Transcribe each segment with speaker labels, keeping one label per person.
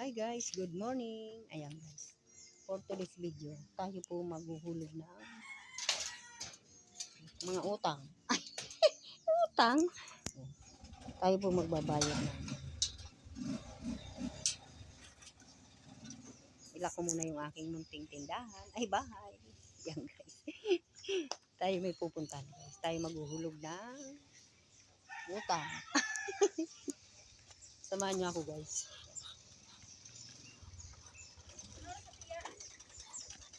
Speaker 1: Hi guys, good morning. Ayan guys. For today's video, tayo po maghuhulog ng mga utang. Utang? Tayo po magbabayad ng Ila ko muna yung aking munting tindahan. Ay, bahay. Yan guys. tayo may pupuntahan guys. Tayo maghuhulog ng utang. Samahan niyo ako guys.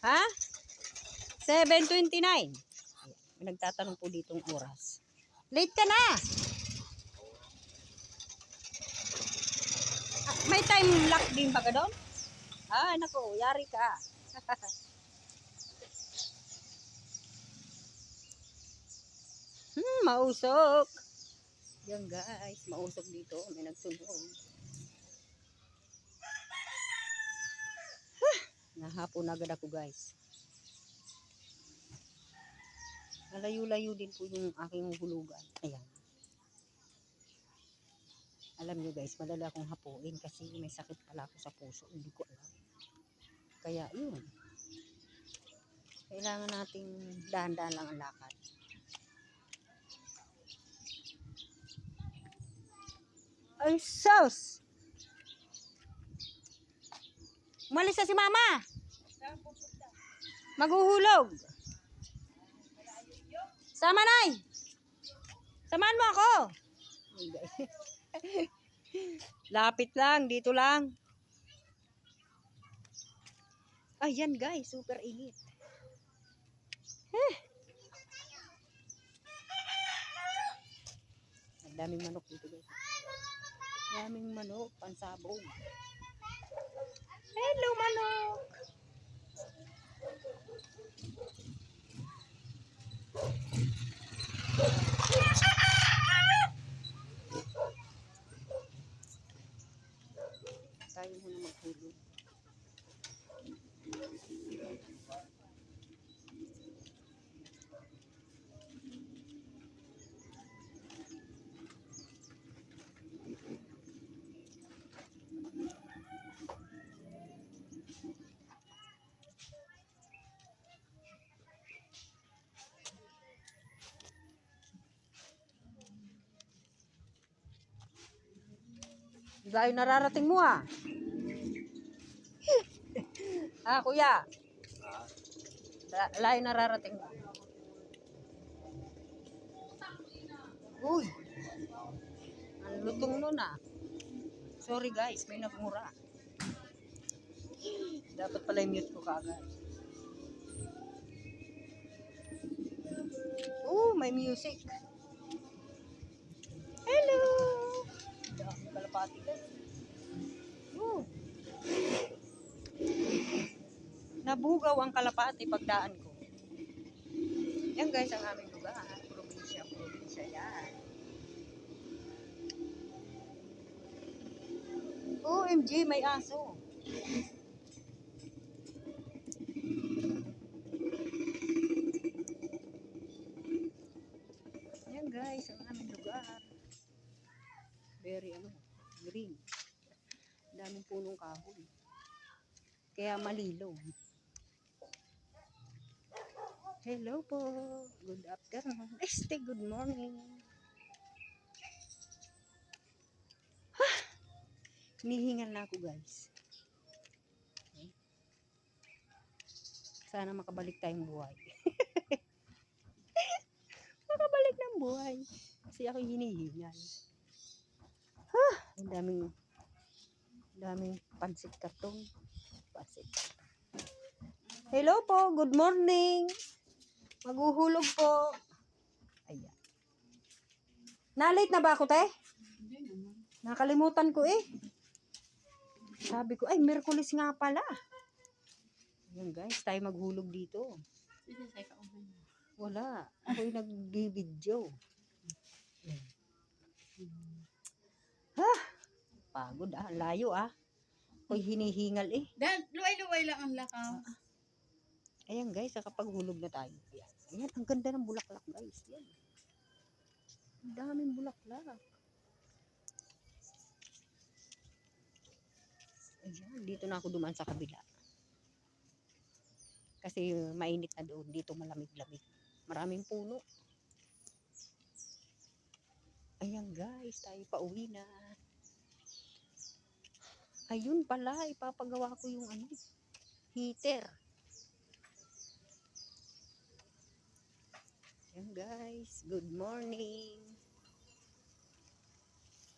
Speaker 1: Ha? 7.29. Ayan, May nagtatanong po ditong oras. Late ka na! Ah, may time lock din ba ka doon? Ah, nako, yari ka. hmm, mausok. Yan guys, mausok dito. May nagsunog. Nahapon agad ako guys. Malayo-layo din po yung aking hulugan. Ayan. Alam nyo guys, madali akong hapuin kasi may sakit pala ako sa puso. Hindi ko alam. Kaya yun. Kailangan nating dahan-dahan lang ang lakad. Ay, sus! Umalis na si mama! Maghuhulog! Sama nay! Samahan mo ako! Lapit lang, dito lang. Ayan guys, super init. Eh. Ang daming manok dito guys. Daming manok, pansabog. Hello manok! Tayo muna maghulog. Layo nararating mo ah. ah, kuya. La- Layo nararating mo. Uy. Ang lutong nun ah. Sorry guys, may nagmura. Dapat pala mute ko kaagad. Oh, may music. Oh. Nabugaw ang kalapati pagdaan ko. Yan guys ang aming lugar. Probinsya, probinsya yan. OMG, may aso. Yan guys, ang aming lugar. Very ano, green. Daming punong kahoy. Kaya malilo. Hello po. Good afternoon. Este, good morning. Ha! Hinihingal na ako guys. Sana makabalik tayong buhay. makabalik ng buhay. Kasi ako hinihingal. Ha! Ang daming daming pansit karton. Pansit. Hello po, good morning. Maghuhulog po. Ayan. Nalate na ba ako, te? Nakalimutan ko eh. Sabi ko, ay, Merkulis nga pala. Ayan guys, tayo maghulog dito. Wala. Ako'y nag-video. Ha? Pagod ah. Layo ah. Ako'y hinihingal eh.
Speaker 2: Dan, luway-luway lang ang lakaw.
Speaker 1: Ayan guys, kapag hulog na tayo. Ayan. Ayan, ang ganda ng bulaklak guys. Yan. Ang daming bulaklak. Ayan, dito na ako dumaan sa kabila. Kasi mainit na doon. Dito malamig-lamig. Maraming puno. Ayan guys, tayo pa uwi na. Ayun pala, ipapagawa ko yung ano, heater. Ayan guys, good morning.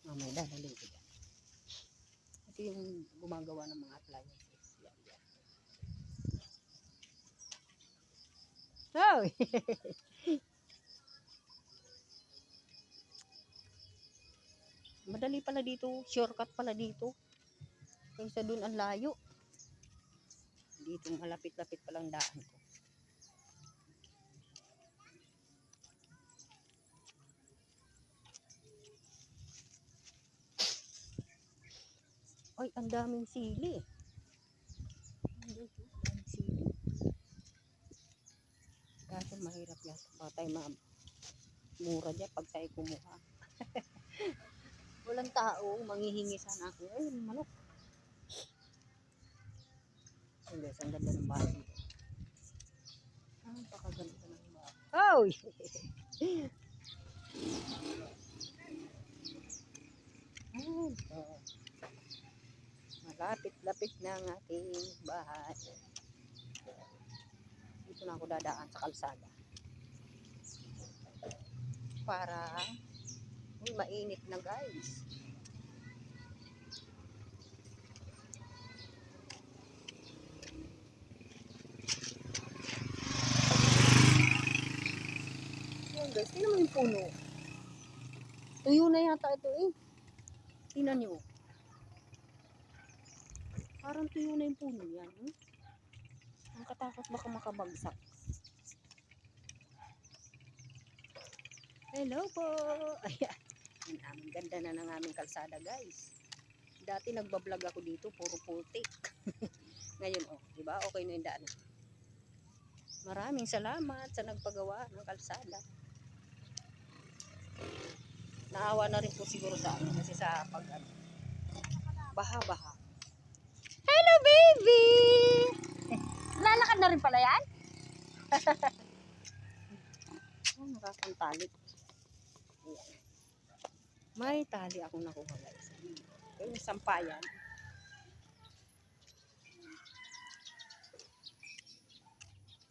Speaker 1: Mamaya dadalhin ko dyan. Ito yung gumagawa ng mga appliances. Yan, yan. Oh! Madali pala dito. Shortcut pala dito. Kaysa dun ang layo. Dito malapit-lapit palang daan ko. Ay, ang daming sili. Kaso mahirap yata. Baka tayo ma mura dyan pag tayo kumuha. Walang tao, manghihingi sana ako. Ay, manok. Ay, guys, ang ganda ng bahay. Ah, pakaganda ng bahay. Oh! Ay, oh. Malapit-lapit na ang ating bahay. Dito na ako dadaan sa kalsada. Para Uy, mainit na guys. Guys, tingnan mo yung puno. Tuyo na yata ito eh. Tingnan nyo. Parang tuyo na yung puno yan. Hmm? Ang katakot baka makabagsak. Hello po! Ayan. Ang ganda na ng aming kalsada guys. Dati nagbablog ako dito, puro putik. Ngayon, oh, di ba? Okay na yung daan. Maraming salamat sa nagpagawa ng kalsada. Naawa na rin po siguro sa akin kasi sa pag ano, baha-baha. Hello baby! Lalakad na rin pala yan? oh, nakakantali. Ayan. May tali akong nakuha guys. Yung sampayan.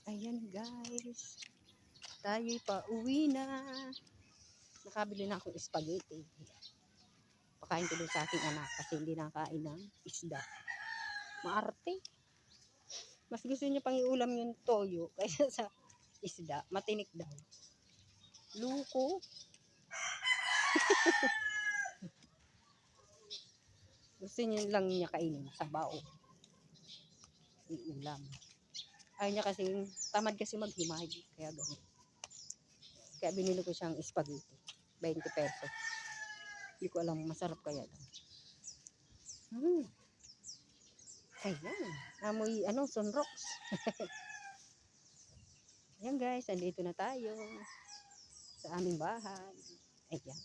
Speaker 1: Ayan guys. Tayo'y pa uwi na. Nakabili na akong spaghetti. Pakain ko dun sa aking anak kasi hindi nakain ng isda. Maarte. Mas gusto niya pang iulam yung toyo kaysa sa isda. Matinik daw. Luko. Gusto niya lang niya kainin sa bao. Iulam. Ayaw niya kasi, tamad kasi maghimay. Kaya ganun. Kaya binili ko siyang spaghetti. 20 pesos. Hindi ko alam, masarap kaya daw. Hmm. Ayan. Amoy, ano, sunrocks. Ayan guys, andito na tayo. Sa aming bahay. Ayan.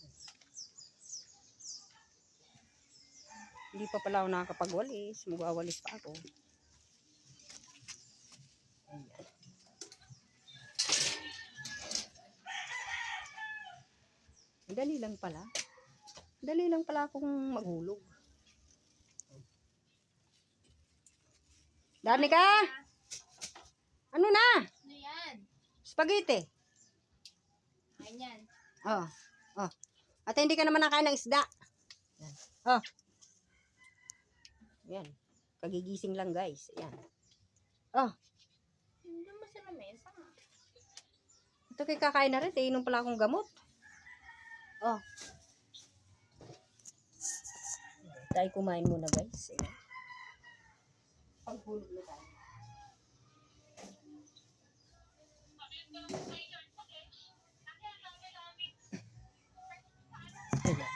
Speaker 1: Hindi pa pala ako nakakapagwalis. Magwawalis pa ako. Dali lang pala. Dali lang pala akong maghulog. Danica! Ano na?
Speaker 2: Ano yan?
Speaker 1: Spaghetti.
Speaker 2: Ganyan.
Speaker 1: Oh. Oh. At hindi ka naman nakain ng isda. Yan. Oh. Yan. Kagigising lang guys. Yan. Oh.
Speaker 2: Hindi mo sa lamesa.
Speaker 1: Ito kay kakain na rin. Inom pala akong gamot. Oh. Tayo kumain muna guys. Ayan. Paghulog na tayo. Ayan.